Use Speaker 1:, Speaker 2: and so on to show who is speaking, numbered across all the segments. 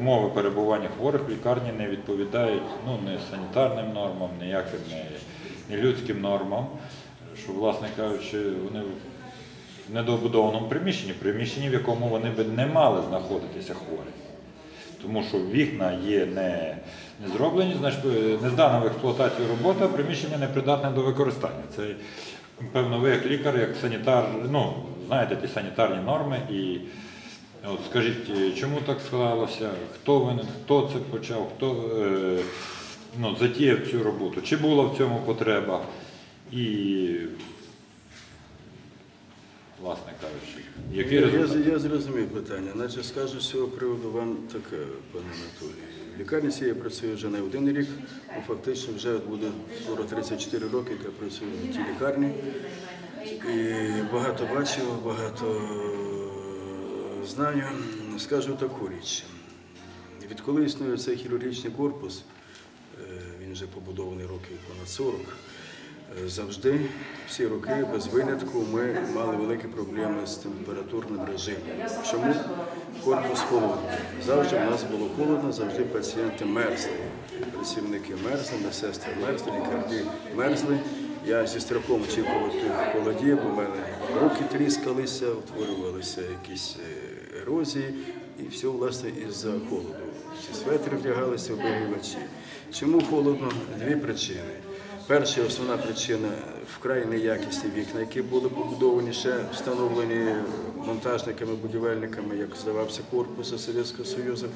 Speaker 1: умови перебування хворих в лікарні не відповідають ну, не санітарним нормам, ніяким не, людським нормам. Що, власне кажучи, вони в недобудованому приміщенні, приміщенні, в якому вони би не мали знаходитися хворі. Тому що вікна є не, не зроблені, значить е, не здана в експлуатацію робота, приміщення не придатне до використання. Це, певно, ви як лікар, як санітар, ну, знаєте ті санітарні норми. І от скажіть, е, чому так склалося, хто винен, хто це почав, хто е, ну, затіяв цю роботу, чи була в цьому потреба? І, власне кажучи, який
Speaker 2: Я,
Speaker 1: результат?
Speaker 2: я, я зрозумів питання. Значить, скажу з цього приводу вам таке, пане Анатолій. В лікарні я працюю вже не один рік, бо фактично вже буде скоро 34 роки, як я працюю в тій лікарні. І багато бачив, багато знаю. Скажу таку річ. Відколи існує цей хірургічний корпус, е, він вже побудований років понад 40, Е, Завжди, всі роки, без винятку, ми мали великі проблеми з температурним режимом. Чому корпус холодний? Завжди в нас було холодно, завжди пацієнти мерзли. Працівники мерзли, медсестри мерзли, лікарні мерзли. Я зі страхом очікував тих холодів, бо мене руки тріскалися, утворювалися якісь е, і все, власне, із-за холоду. Светри вдягалися обігрівачі. Чому холодно? Дві причини. Перша основна причина вкрай неякісні вікна, які були побудовані ще встановлені монтажниками, будівельниками, як здавався корпус Совєтського Союзу.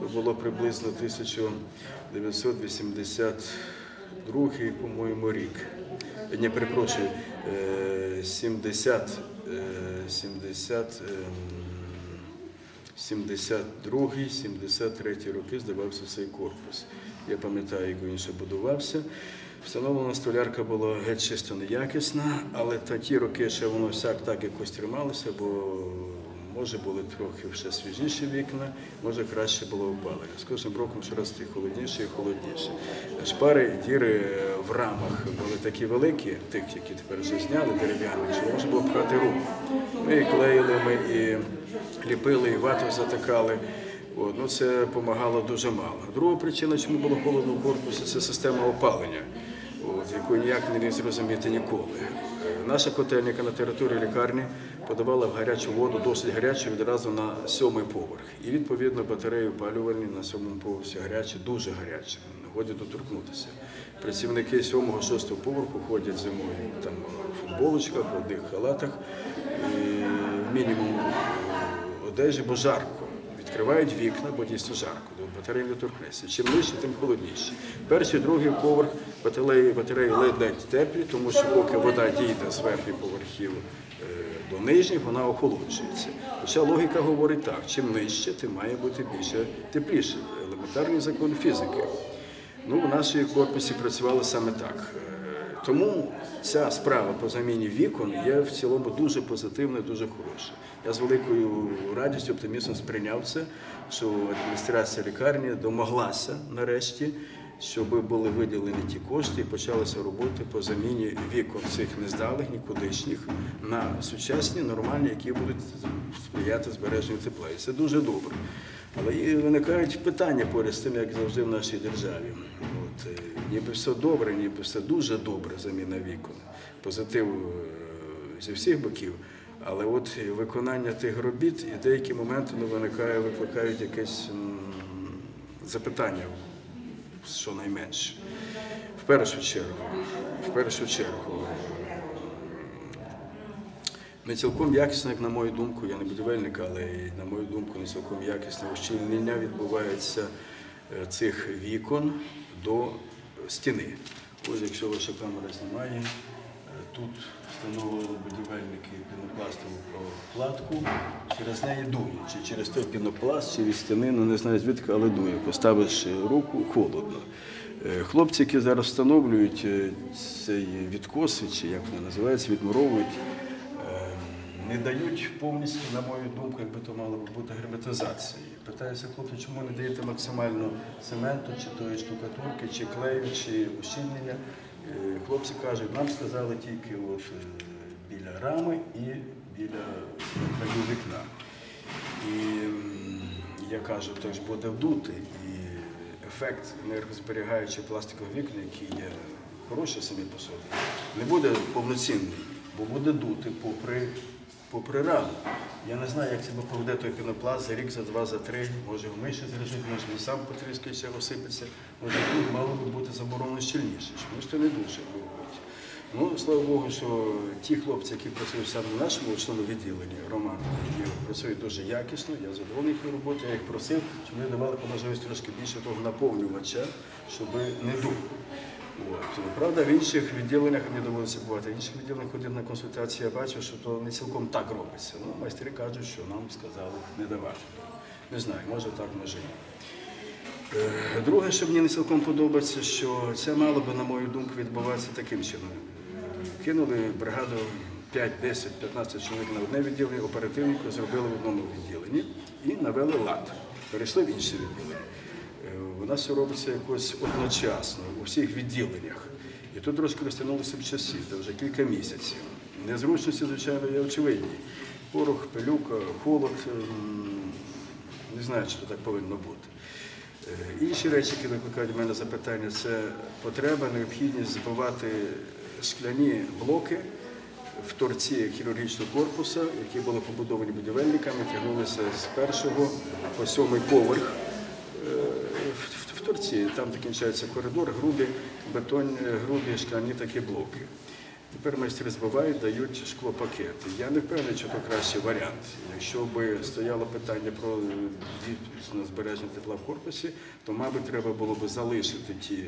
Speaker 2: То було приблизно 1982, по-моєму, рік. Не перепрошую, е, 70, е, 70, ем, 72 73 роки здавався цей корпус. Я пам'ятаю, як він ще будувався. Встановлена столярка була геть чисто неякісна, але та ті роки ще воно всяк так якось трималося, бо може були трохи ще свіжіші вікна, може краще було опалення. З кожним роком щораз холодніше і холодніше. Шпари, діри в рамах були такі великі, тих, які тепер вже зняли дерев'яних, що можна було пхати руку. Ми і клеїли, ми і ліпили, і вату затикали. От, ну, це допомагало дуже мало. Друга причина, чому було холодно в корпусі, це система опалення, от, яку ніяк не міг зрозуміти ніколи. Е, Наша котельніка на території лікарні подавала гарячу воду, досить гарячу, відразу на сьомий поверх. І відповідно батареї опалювальні на сьомому поверсі гарячі, дуже гарячі. Не годі доторкнутися. Працівники сьомого, шостого поверху ходять зимою там в футболочках, в одних халатах, і мінімум одежі, бо жарко. Відкривають вікна, бо дійсно жарко, до батареї не торкнеться. Чим нижче, тим холодніше. Перший, другий поверх батареї, батареї ледь теплі, тому що поки вода дійде з верхніх поверхів е, до нижніх, вона охолоджується. Хоча логіка говорить так: чим нижче, тим має бути більше тепліше. Елементарний закон фізики. Ну, у нашій корпусі працювали саме так. Тому ця справа по заміні вікон є в цілому дуже позитивна, дуже хороша. Я з великою радістю, оптимізмом сприйняв це, що адміністрація лікарні домоглася нарешті, щоб були виділені ті кошти і почалися роботи по заміні вікон цих нездалих, нікудишніх на сучасні, нормальні, які будуть сприяти збереженню тепла. І це дуже добре. Але і виникають питання поряд з тим, як завжди в нашій державі. От, е, ніби все добре, ніби все дуже добре заміна вікон. Позитив е, зі всіх боків. Але от виконання тих робіт і деякі моменти ну, виникає, викликають якесь запитання, щонайменше. В першу чергу, в першу чергу, не цілком якісно, як на мою думку, я не будівельник, але на мою думку, не цілком якісне ущільнення відбувається е, цих вікон до стіни. Ось якщо ваша камера знімає, е, тут встановили будівельники пінопластову прокладку, через неї дує. Чи через той пінопласт, чи від стіни, ну не знаю звідки, але дує. Поставиш руку, холодно. Е, Хлопці, які зараз встановлюють е, цей відкос, чи як воно називається, відмуровують, не дають повністю, на мою думку, якби то мало бути герметизації. Питаюся, хлопці, чому не даєте максимально цементу, чи тої штукатурки, чи клею, чи ущільнення. Е, Хлопці кажуть, нам сказали тільки от, е, біля рами і біля краю вікна. І я кажу, той ж буде вдути. І ефект енергозберігаючого пластикового вікна, який є хороший самі по собі, не буде повноцінний, бо буде дути попри, попри рану. Я не знаю, як себе поведе той пінопласт за рік, за два, за три, може в миші зрежить, може він сам потріскається, розсипеться, може тут мало би бути заборонено щільніше, тому що не дуже робить. Ну, слава Богу, що ті хлопці, які працюють саме в нашому очному відділенні, Роман, працюють дуже якісно, я задоволений їх роботою, я їх просив, щоб вони давали по можливості трошки більше того наповнювача, щоб не дух. От. Правда, в інших відділеннях мені доводиться бувати. В інших відділеннях ходив на консультації, я бачив, що то не цілком так робиться. Ну, майстри кажуть, що нам сказали не давати. Не знаю, може так, може ні. Е, Друге, що мені не цілком подобається, що це мало би, на мою думку, відбуватися таким чином. Е, Кинули бригаду 5, 10, 15 чоловік на одне відділення, оперативники зробили в одному відділенні і навели лад. Перейшли в інше відділення. Нас все робиться якось одночасно у всіх відділеннях. І тут трошки розтягнулося в часі, це вже кілька місяців. Незручності, звичайно, є очевидні. Порох, пилюка, холод. ем, Не знаю, то так повинно бути. Е, Інші речі, які викликають в мене запитання, це потреба, необхідність збивати скляні блоки в торці хірургічного корпусу, які були побудовані будівельниками, тягнулися з першого по сьомий поверх торці. Там закінчається коридор, грубі бетонні, грубі шкляні такі блоки. Тепер майстри збивають, дають шклопакети. Я не впевнений, що це кращий варіант. Якщо б стояло питання про е, дійсно збереження тепла в корпусі, то, мабуть, треба було б залишити ті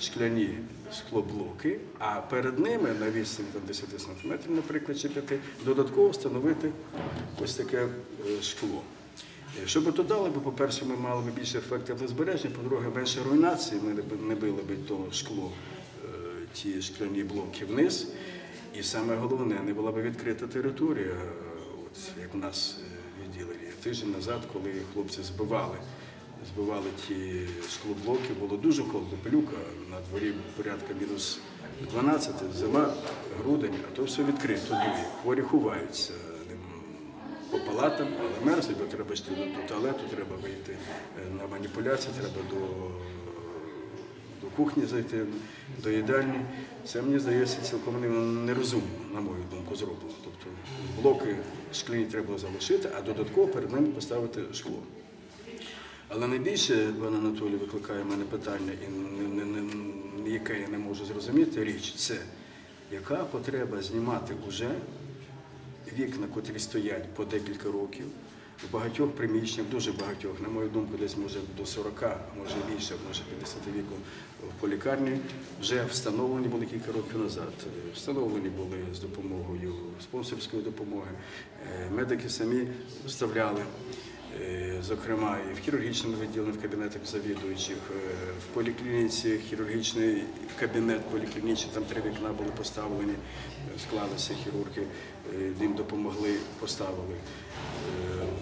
Speaker 2: шкляні склоблоки, а перед ними на відстані там, 10 см, наприклад, чи 5, додатково встановити ось таке е, шкло. Що би то дали, бо, по-перше, ми мали б більше ефективне збереження, по-друге, менше руйнації, ми не били б то шкло, е, ті шкляні блоки вниз. І саме головне, не була б відкрита територія, е, от як у нас е, відділення. Тиждень назад, коли хлопці збивали, збивали ті шклоблоки, було дуже холодно, пилюка, на дворі порядка мінус 12, зима, грудень, а то все відкрито. Хворі ховаються. Палатам, але мерзнуть, бо треба йти до, туалету, треба вийти е, на маніпуляції, треба до, до кухні зайти, до їдальні. Це мені здається цілком нерозумно, на мою думку, зроблено. Тобто блоки шкляні треба залишити, а додатково перед ними поставити шкло. Але найбільше, пане Анатолій, викликає в мене питання, і яке я не можу зрозуміти річ, це яка потреба знімати уже вікна, котрі стоять по декілька років, в багатьох приміщеннях, дуже багатьох, на мою думку, десь може до 40, може більше, може 50 вікон в полікарні, вже встановлені були кілька років назад. Встановлені були з допомогою спонсорської допомоги. Е, Медики самі вставляли. Е, Зокрема, і в хірургічному відділенні в кабінетах завідуючих, е, в поліклініці хірургічний кабінет поліклінічний, там три вікна були поставлені, склалися хірурги, е, їм допомогли, поставили.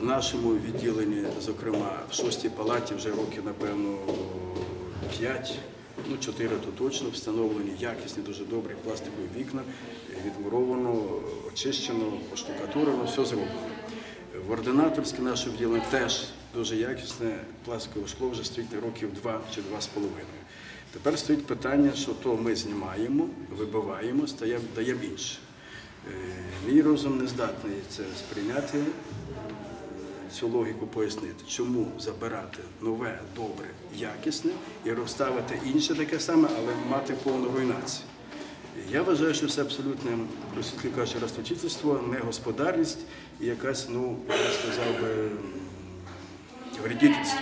Speaker 2: В нашому відділенні, зокрема, в шостій палаті вже років, напевно, п'ять, ну чотири то точно, встановлені якісні, дуже добрі пластикові вікна, відмуровано, очищено, поштукатурено, все зроблено. В ординаторське наше відділення теж дуже якісне пластикове шкло вже стоїть років два чи два з половиною. Тепер стоїть питання, що то ми знімаємо, вибиваємо, стає- даємо інше. Е, Мій розум не здатний це сприйняти, е, цю логіку пояснити, чому забирати нове, добре, якісне і розставити інше таке саме, але мати повну руйнацію. Я вважаю, що це абсолютне, просвітлі кажучи, розточительство, негосподарність і якась, ну, я сказав би, вредительство.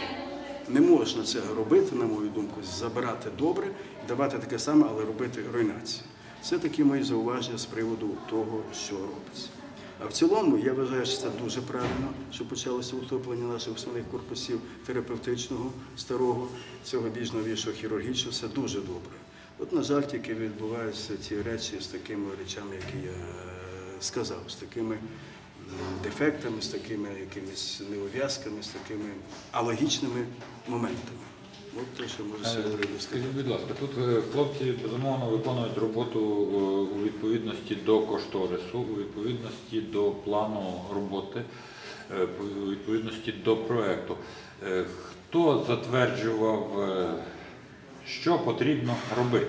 Speaker 2: Не можна це робити, на мою думку, забирати добре, давати таке саме, але робити руйнацію. Це такі мої зауваження з приводу того, що робиться. А в цілому я вважаю, що це дуже правильно, що почалося утоплення наших основних корпусів терапевтичного, старого, цього більш новішого хірургічного. Це дуже добре. От, на жаль, тільки відбуваються ці речі з такими речами, які я е, сказав, з такими дефектами, з такими якимись неув'язками, з такими алогічними моментами. От те, що можу
Speaker 1: Е. Скажіть, будь ласка, тут е, хлопці безумовно виконують роботу у відповідності до кошторису, у відповідності до плану роботи, у відповідності до проекту. Хто затверджував, що потрібно робити?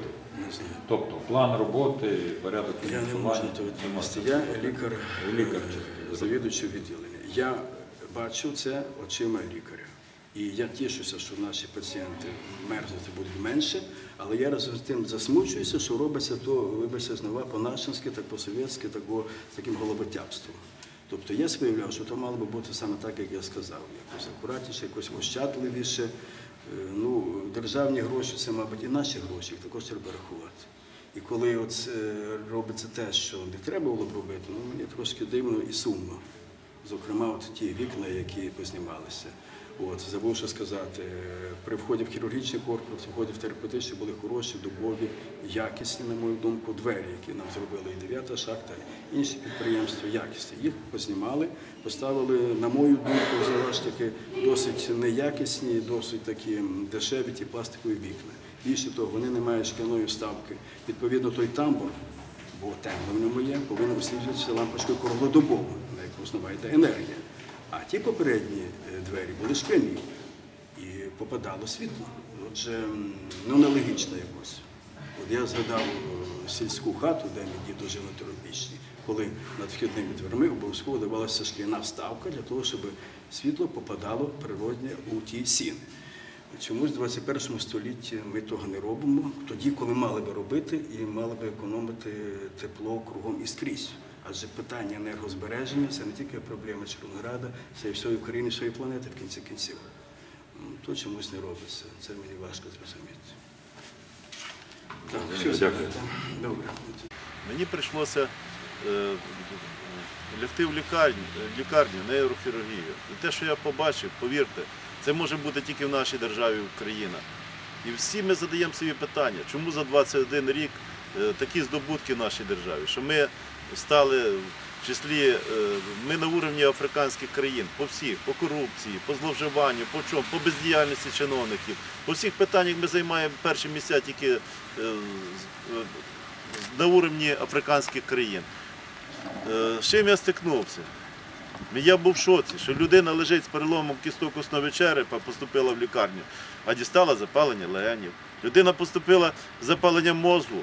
Speaker 1: Тобто план роботи, порядок
Speaker 2: Я не можу відповісти. Я лікар,
Speaker 1: Лікар.
Speaker 2: е, завідуючий відділення. Я бачу це очима лікаря. І я тішуся, що наші пацієнти мерзнути будуть менше, але я разом з тим засмучуюся, що робиться то, вибачте, знову по-нашинськи, так по-совєтськи, так по з таким головотяпством. Тобто я споявляв, що то мало би бути саме так, як я сказав, якось акуратніше, якось ощадливіше. Е, Ну, державні гроші це, мабуть, і наші гроші, їх також треба рахувати. І коли от е, робиться те, що не треба було б робити, ну мені трошки дивно і сумно. Зокрема, от ті вікна, які познімалися. От, забув ще сказати, при вході в хірургічний корпус, в вході в терапевтичний були хороші, дубові, якісні, на мою думку, двері, які нам зробили і дев'ята шахта, і інші підприємства якісні. Їх познімали, поставили, на мою думку, знову ж таки, досить неякісні, досить такі дешеві ті пластикові вікна. Більше того, вони не мають шкляної вставки. Відповідно, той тамбур, бо темно в ньому є, повинен освітлюватися лампочкою круглодобово, на яку основа йде енергія. А ті попередні е, двері були шкляні і попадало світло. Отже, ну нелогічно якось. От я згадав е, сільську хату, де мій діду жив на Торопічні, коли над вхідними дверми обов'язково давалася шкляна вставка для того, щоб світло попадало природне у ті сіни. Чомусь в 21 столітті ми того не робимо, тоді, коли мали би робити і мали би економити тепло кругом і скрізь. Адже питання енергозбереження це не тільки проблема Червонограда, це і всієї України, всієї планети в кінці кінців. То чомусь не робиться. Це мені важко зрозуміти. Так, все,
Speaker 1: Дякую.
Speaker 2: Добре.
Speaker 3: Мені прийшлося е, лягти в лікарню, лікарню нейрохірургію. І те, що я побачив, повірте, це може бути тільки в нашій державі Україна. І всі ми задаємо собі питання, чому за 21 рік е, такі здобутки в нашій державі, що ми стали в числі, е, ми на уровні африканських країн, по всіх, по корупції, по зловживанню, по чому, по бездіяльності чиновників. По всіх питаннях ми займаємо перші місця тільки е, е, на уровні африканських країн. З чим я стикнувся? Я був в шоці, що людина лежить з переломом кісток основи черепа, поступила в лікарню, а дістала запалення легенів. Людина поступила з запаленням мозку,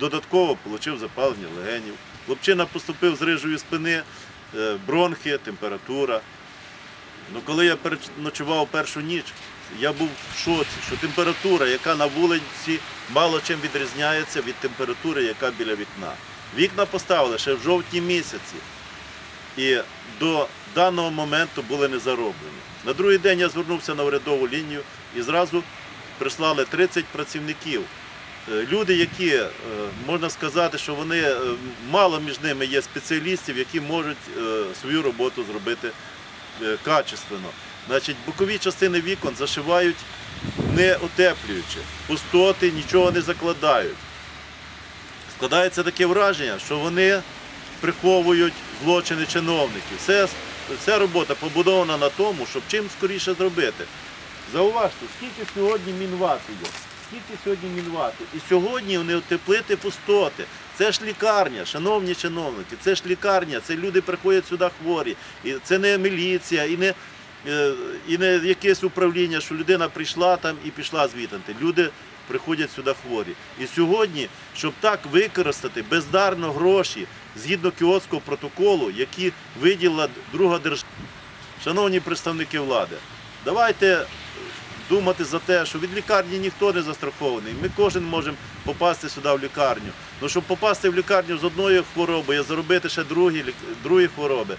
Speaker 3: додатково отримав запалення легенів. Хлопчина поступив з рижої спини, е, бронхи, температура. Ну, коли я переночував першу ніч, я був в шоці, що температура, яка на вулиці, мало чим відрізняється від температури, яка біля вікна. Вікна поставили ще в жовтні місяці. І до даного моменту були не зароблені. На другий день я звернувся на урядову лінію і зразу прислали 30 працівників. Е, Люди, які е, можна сказати, що вони е, мало між ними є спеціалістів, які можуть свою роботу зробити качественно. Значить, бокові частини вікон зашивають не утеплюючи, пустоти нічого не закладають. Складається таке враження, що вони приховують злочини чиновників. Це, ця робота побудована на тому, щоб чим скоріше зробити. Зауважте, скільки сьогодні мінвати є, скільки сьогодні мінвати. І сьогодні вони утеплити пустоти. Це ж лікарня, шановні чиновники, це ж лікарня, це люди приходять сюди хворі. І це не міліція, і не, е, і не якесь управління, що людина прийшла там і пішла звідти. Люди приходять сюди хворі. І сьогодні, щоб так використати бездарно гроші згідно кіотського протоколу, які виділила друга держава. Шановні представники влади, давайте думати за те, що від лікарні ніхто не застрахований. Ми кожен можемо попасти сюди в лікарню. Ну, щоб попасти в лікарню з одної хвороби і заробити ще другі, другі хвороби,